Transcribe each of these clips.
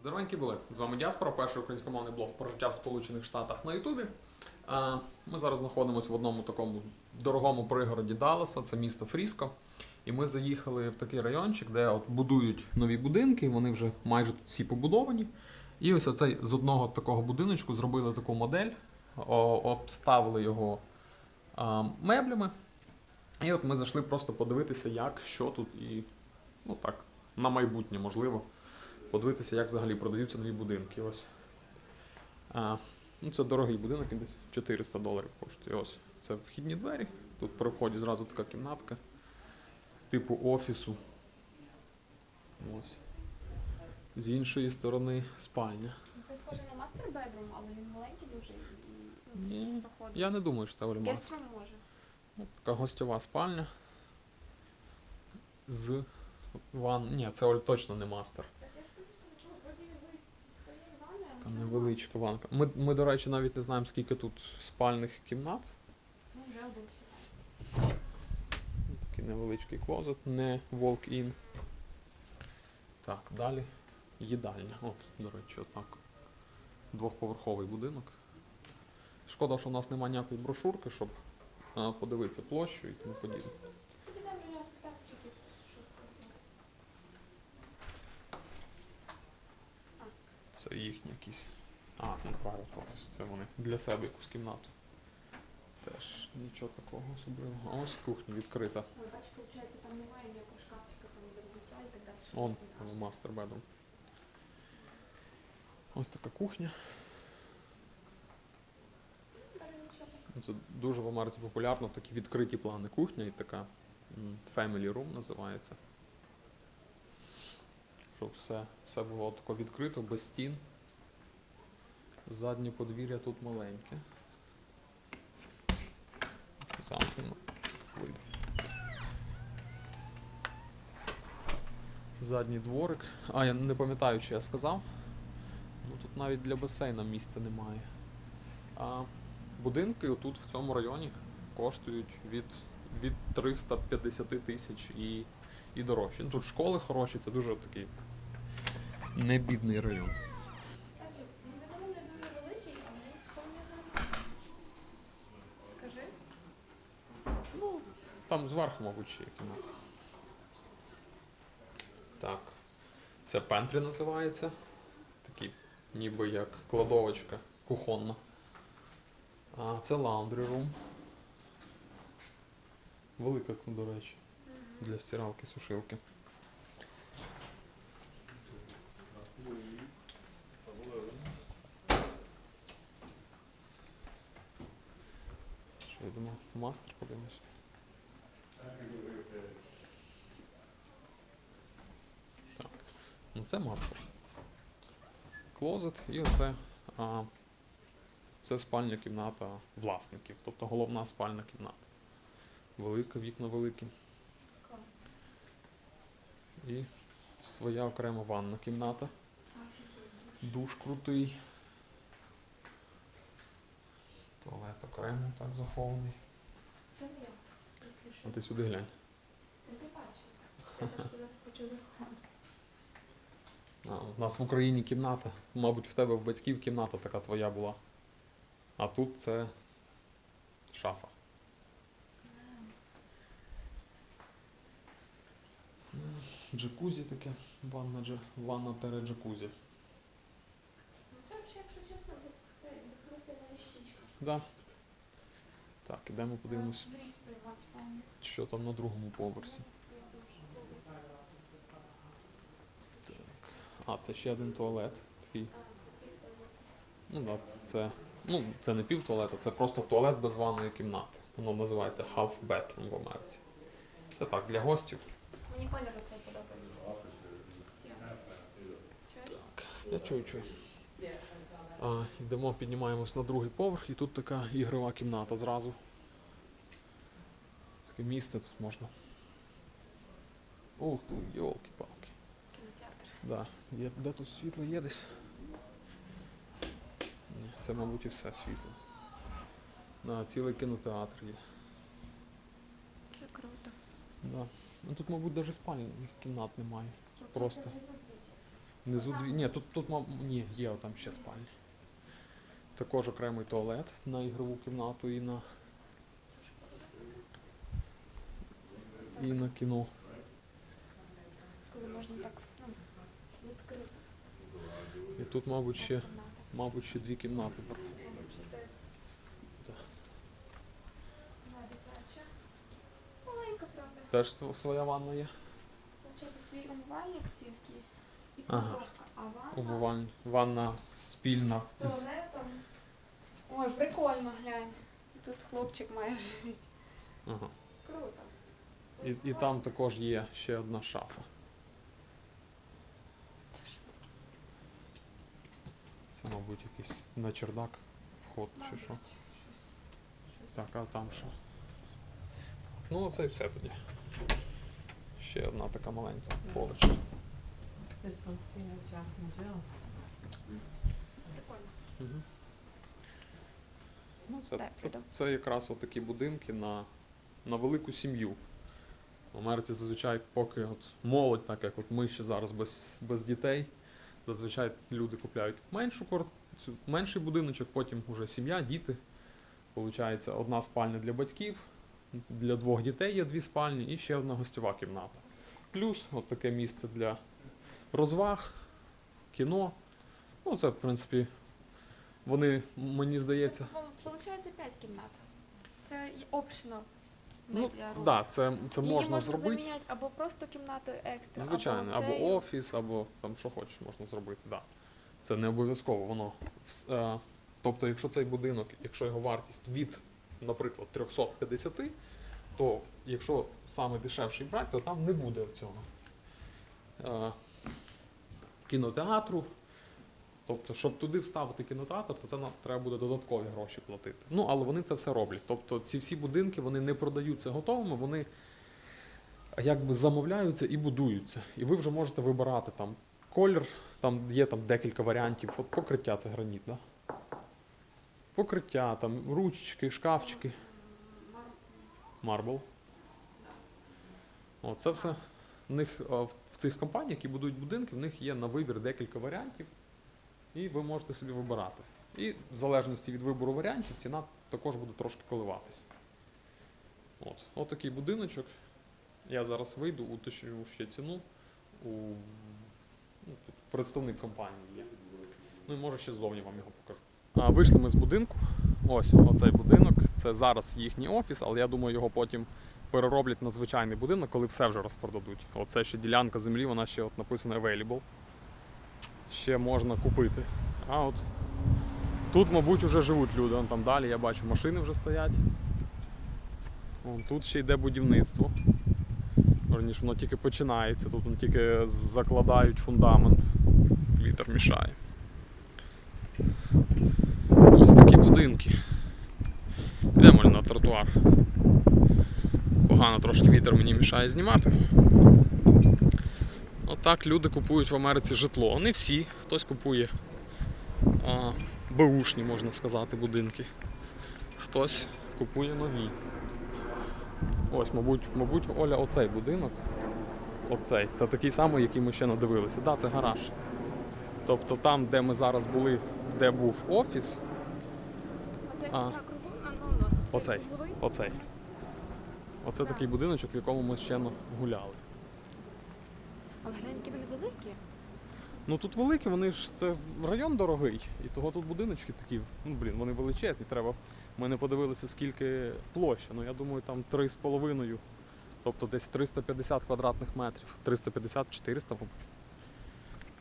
Здоровенькі були! З вами Діаспора, перший українськомовний блог про життя в Сполучених Штатах на Ютубі. Ми зараз знаходимося в одному такому дорогому пригороді Далласа, це місто Фріско. І ми заїхали в такий райончик, де от будують нові будинки, вони вже майже тут всі побудовані. І ось оцей з одного такого будиночку зробили таку модель, обставили його меблями. І от ми зайшли просто подивитися, як, що тут, і ну так, на майбутнє можливо подивитися, як взагалі продаються нові будинки. Ось. А, ну, це дорогий будинок, десь 400 доларів коштує. Ось це вхідні двері. Тут при вході зразу така кімнатка, типу офісу. Ось. З іншої сторони спальня. Це схоже на мастер бедрум, але він маленький дуже і ну, якісь. Я не думаю, що це. Може. Ну, така гостьова спальня. З ван. Ні, це Оль точно не мастер. Так я ж кажу, що ну, вроді ви зі своєї ванни, а Така це невеличка ванка. Ми, ми, до речі, навіть не знаємо, скільки тут спальних кімнат. Ну, вже. Такий невеличкий клозет, не walk-in. Так, далі їдальня. От, до речі, отак. Двохповерховий будинок. Шкода, що у нас немає ніякої брошурки, щоб подивитися площу і тому подібне. Підійдемо до нього спитав, скільки це, що це. Їхні якісь. А, ну private office, це вони для себе якусь кімнату. Теж нічого такого особливого. А ось кухня відкрита. Ой, бачиш, виходить, там немає ніякого шкафчика там для взуття і так далі. Он мастер bedroom. Ось така кухня. Це дуже в Америці популярно, такі відкриті плани кухня і така family room називається. Щоб все, все було тако відкрито, без стін. Заднє подвір'я тут маленьке. Замкнено. Задній дворик. А, я не пам'ятаю, що я сказав. Ну тут навіть для басейна місця немає. А будинки тут в цьому районі коштують від, від 350 тисяч і, і дорожче. Ну, тут школи хороші, це дуже такий небідний район. Кстати, він не нормальний. Скажи. Ну, там зверху, мабуть, ще є кімната. Так. Це пентрі називається. Такий, ніби як кладовочка кухонна. А це laundry room. Велика, до речі, для стиралки, сушилки. Йдемо? в Мастер подивимось. Так. Ну це мастер. Клозет і оце а, це спальня кімната власників, тобто головна спальна кімната. Велика, вікна великі. І своя окрема ванна кімната. Душ крутий. Туалет окремо так захований. Це я, якщо що. А ти сюди глянь. Ти не бачив. Я теж туди хочу заходити. А, у нас в Україні кімната. Мабуть, в тебе в батьків кімната така твоя була. А тут це шафа. Джакузі таке, ванна, дже- ванна перед джакузі. Ну це взагалі, якщо чесно, без, це, безсмисленна віщичка. Да. Так, ідемо подивимось, що там на другому поверсі. Так. А, це ще один туалет. Такий. Ну так, це. Ну, це не півтуалета, це просто туалет без ванної кімнати. Воно називається half bedroom в Америці. Це так, для гостів. Мені колір оцей подобається. Чуєш? Я чую, чую. Йдемо, піднімаємось на другий поверх, і тут така ігрова кімната зразу. Таке місце тут можна. Ух ти, йолки-палки. Кінотеатр. Да. Є, де тут світло є десь? Ні, це, мабуть, і все світло. Да, цілий кінотеатр є. Це круто. Да. Ну тут, мабуть, навіть спальних кімнат немає. Просто. Внизу дві. Ні, тут, тут мав. Ні, є там ще спальні. Також окремий туалет на ігрову кімнату і на. І на кіно. Коли можна так ну, відкрити. І тут, мабуть, ще, мабуть, ще дві кімнати. Дитяча. Маленька, правда. Теж своя ванна є. Получається свій умивальник тільки і Ага. А ванна Умивань. Ванна спільна. з. Ой, прикольно, глянь. Тут хлопчик має жити. Ага. Круто. І, і там також є ще одна шафа. Це, мабуть, якийсь на чердак вход чи що. Так, а там що? Ну, це і все тоді. Ще одна така маленька поличка. This one's Jack. Прикольно. Угу. Це, Так, це, це якраз такі будинки на, на велику сім'ю. В Америці зазвичай, поки от молодь, так як от ми ще зараз без, без дітей, зазвичай люди купляють меншу менший будиночок, потім вже сім'я, діти. Получається одна спальня для батьків, для двох дітей є дві спальні і ще одна гостьова кімната. Плюс от таке місце для розваг, кіно. Ну, це, в принципі, вони, мені здається. Получається 5 кімнат. Це optional Ну, да, це, це Її можна зробити. заміняти або просто кімнатою екстра, Звичайно, або, або офіс, або там що хочеш можна зробити. Да. Це не обов'язково. Воно е, тобто, якщо цей будинок, якщо його вартість від, наприклад, 350, то якщо саме дешевший брати, то там не буде цього е, кінотеатру. Тобто, щоб туди вставити кінотеатр, то це треба буде додаткові гроші платити. Ну, але вони це все роблять. Тобто ці всі будинки вони не продаються готовими, вони якби замовляються і будуються. І ви вже можете вибирати там колір, там є там декілька варіантів. От покриття це граніт, да? Покриття, там ручечки, шкафчики, марбл. Це все. В них в цих компаніях, які будують будинки, в них є на вибір декілька варіантів, і ви можете собі вибирати. І в залежності від вибору варіантів ціна також буде трошки коливатися. От, от такий будиночок. Я зараз вийду, уточню ще ціну. У ну, тут представник компанії є. Ну і може ще ззовні вам його покажу. А, вийшли ми з будинку. Ось оцей будинок. Це зараз їхній офіс, але я думаю, його потім перероблять на звичайний будинок, коли все вже розпродадуть. Оце ще ділянка землі, вона ще от написана available. Ще можна купити. А от тут, мабуть, вже живуть люди. Вон там далі я бачу, машини вже стоять. Тут ще йде будівництво. Верніше, воно тільки починається, тут воно тільки закладають фундамент. Вітер мішає. Ось такі будинки. Йдемо на тротуар. Погано трошки вітер мені мішає знімати. Отак люди купують в Америці житло. Не всі, хтось купує а, беушні, можна сказати, будинки. Хтось купує нові. Ось, мабуть, мабуть, Оля, оцей будинок. Оцей. Це такий самий, який ми ще не дивилися. Так, да, це гараж. Тобто там, де ми зараз були, де був офіс, а ну, ну. Оцей. Оцей. Оце такий будиночок, в якому ми ще гуляли. Але глянь, вони великі. Ну тут великі, вони ж це район дорогий, і того тут будиночки такі, ну блін, вони величезні. Треба. Ми не подивилися, скільки площа. Ну я думаю, там 3,5, тобто десь 350 квадратних метрів. 350-400, мабуть.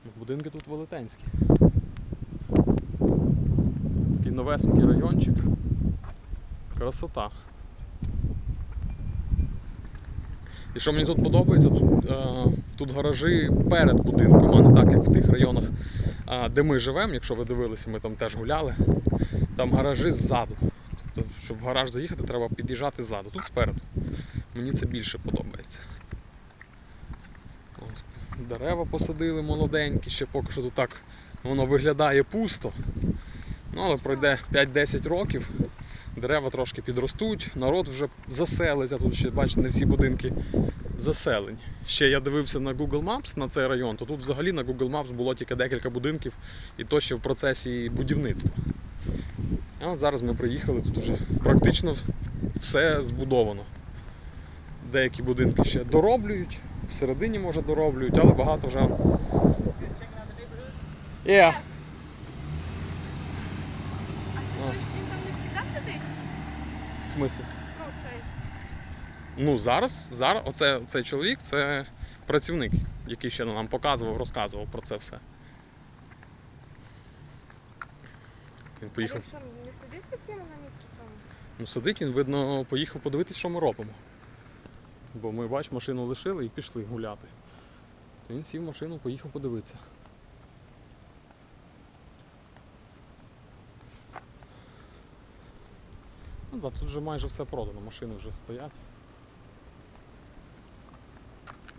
Ну, Будинки тут велетенські. Такий новесенький райончик. Красота. І що мені тут подобається, тут, е, тут гаражі перед будинком, а не так, як в тих районах, е, де ми живемо. Якщо ви дивилися, ми там теж гуляли. Там гаражі ззаду. Тобто, щоб в гараж заїхати, треба під'їжджати ззаду. Тут спереду. Мені це більше подобається. Ось, дерева посадили молоденькі, ще поки що тут так воно виглядає пусто. Ну, але пройде 5-10 років, дерева трошки підростуть, народ вже заселиться. Тут ще, бачите, не всі будинки заселені. Ще я дивився на Google Maps на цей район, то тут взагалі на Google Maps було тільки декілька будинків, і то ще в процесі будівництва. А зараз ми приїхали, тут вже практично все збудовано. Деякі будинки ще дороблюють, всередині може дороблюють, але багато вже. Yeah. А Ось. це він там не завжди сидить? В смислі? Ну, цей. Ну зараз, зараз оце, цей чоловік це працівник, який ще нам показував, розказував про це все. Він поїхав. А він що, не сидить постійно на місці сам? Ну, сидить він, видно, поїхав подивитись, що ми робимо. Бо ми, бач, машину лишили і пішли гуляти. То він сів в машину, поїхав подивитися. Ну так, тут вже майже все продано, машини вже стоять.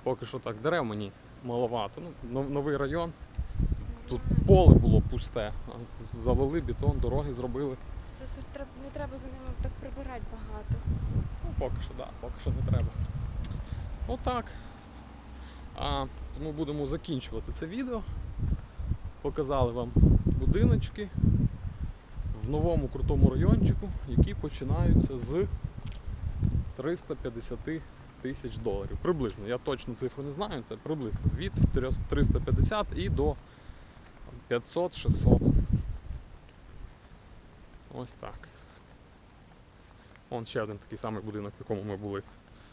Поки що так, дерев мені маловато. Ну, новий район. Тут поле було пусте. Завели бетон, дороги зробили. Це тут не треба за ними так прибирати багато. Ну, поки що, так, да, поки що не треба. Отак. А, тому будемо закінчувати це відео. Показали вам будиночки в новому крутому райончику, які починаються з 350 тисяч доларів. Приблизно. Я точну цифру не знаю, це приблизно від 350 і до 500-600. Ось так. Вон ще один такий самий будинок, в якому ми були.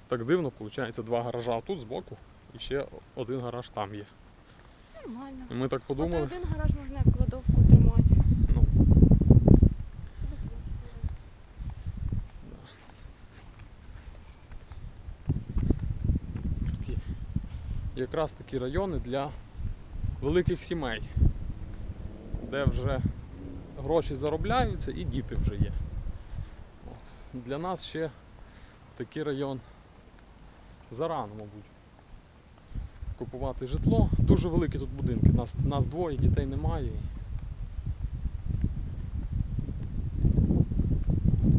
Так дивно, виходить, два гаража тут збоку і ще один гараж там є. Нормально. І ми так От подумали, один гараж можна як кладовку тримати. ну, такі, якраз такі райони для великих сімей, де вже гроші заробляються і діти вже є. От. Для нас ще такий район зарано, мабуть. Купувати житло. Дуже великі тут будинки. Нас, нас двоє, дітей немає.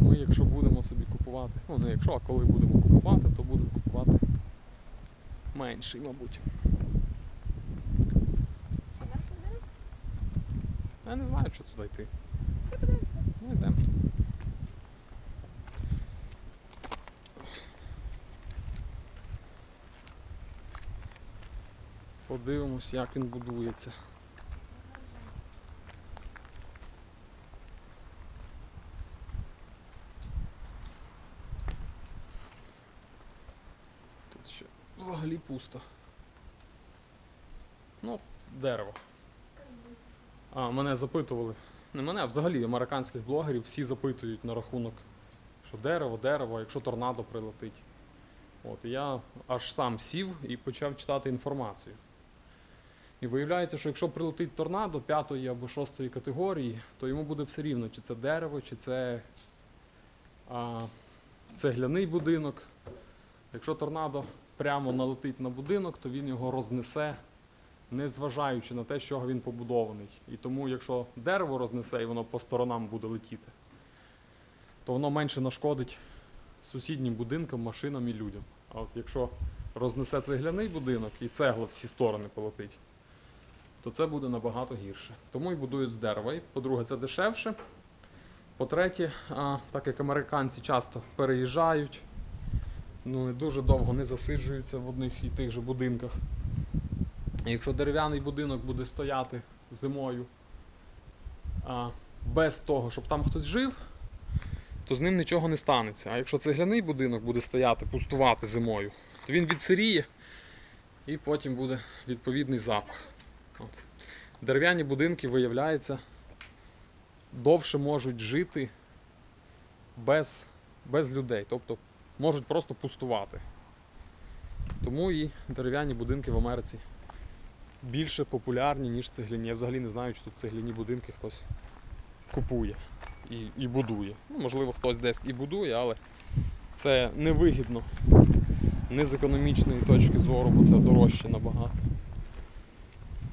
Ми, якщо будемо собі купувати, ну не якщо, а коли будемо купувати, то будемо купувати менший, мабуть. Що наш будинок? Я не знаю, що туди йти. Ми подивимося. Ну йдемо. Подивимось, як він будується. Тут ще взагалі пусто. Ну, дерево. А, мене запитували. Не мене, а взагалі американських блогерів всі запитують на рахунок, що дерево, дерево, якщо торнадо прилетить. От, і я аж сам сів і почав читати інформацію. І виявляється, що якщо прилетить торнадо п'ятої або шостої категорії, то йому буде все рівно, чи це дерево, чи це а, цегляний будинок. Якщо торнадо прямо налетить на будинок, то він його рознесе не зважаючи на те, з чого він побудований. І тому, якщо дерево рознесе і воно по сторонам буде летіти, то воно менше нашкодить сусіднім будинкам, машинам і людям. А от якщо рознесе цегляний будинок і цегла всі сторони полетить, то це буде набагато гірше. Тому і будують з дерева. І, по-друге, це дешевше. По-третє, так як американці часто переїжджають, ну не дуже довго не засиджуються в одних і тих же будинках. Якщо дерев'яний будинок буде стояти зимою а, без того, щоб там хтось жив, то з ним нічого не станеться. А якщо цегляний будинок буде стояти, пустувати зимою, то він відсиріє і потім буде відповідний запах. От. Дерев'яні будинки, виявляється, довше можуть жити без, без людей, тобто можуть просто пустувати. Тому і дерев'яні будинки в Америці більше популярні, ніж цегляні. Я взагалі не знаю, чи тут цегляні будинки хтось купує і, і будує. Ну, можливо, хтось десь і будує, але це невигідно. Не з економічної точки зору, бо це дорожче набагато.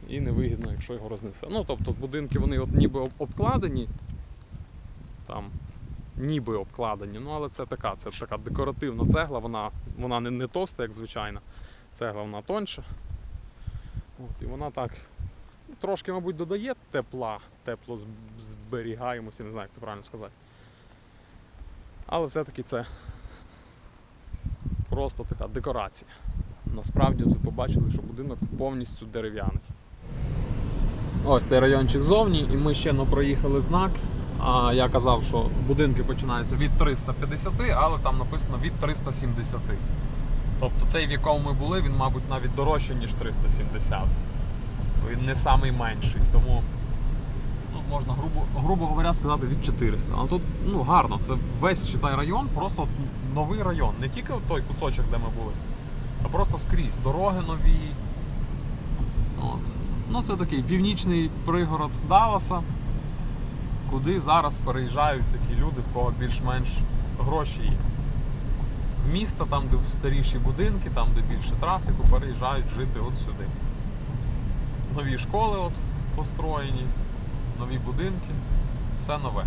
І невигідно, якщо його рознесе. Ну, тобто будинки вони от ніби обкладені там ніби обкладені. Ну, але це така, це така декоративна цегла, вона, вона не, не товста, як звичайна. Цегла вона тонша. От, і вона так трошки, мабуть, додає тепла, тепло зб- зберігаємося, не знаю, як це правильно сказати. Але все-таки це просто така декорація. Насправді тут побачили, що будинок повністю дерев'яний. Ось цей райончик зовні, і ми ще не проїхали знак. Я казав, що будинки починаються від 350, але там написано від 370. Тобто цей, в якому ми були, він, мабуть, навіть дорожче, ніж 370. Він не самий менший, тому ну, можна, грубо, грубо говоря, сказати від 400. Але тут ну, гарно, це весь читай район, просто новий район. Не тільки той кусочок, де ми були, а просто скрізь. Дороги нові. От. Ну, це такий північний пригород Далласа, куди зараз переїжджають такі люди, в кого більш-менш гроші є. З міста, там, де старіші будинки, там, де більше трафіку, переїжджають жити от сюди. Нові школи от построєні, нові будинки, все нове.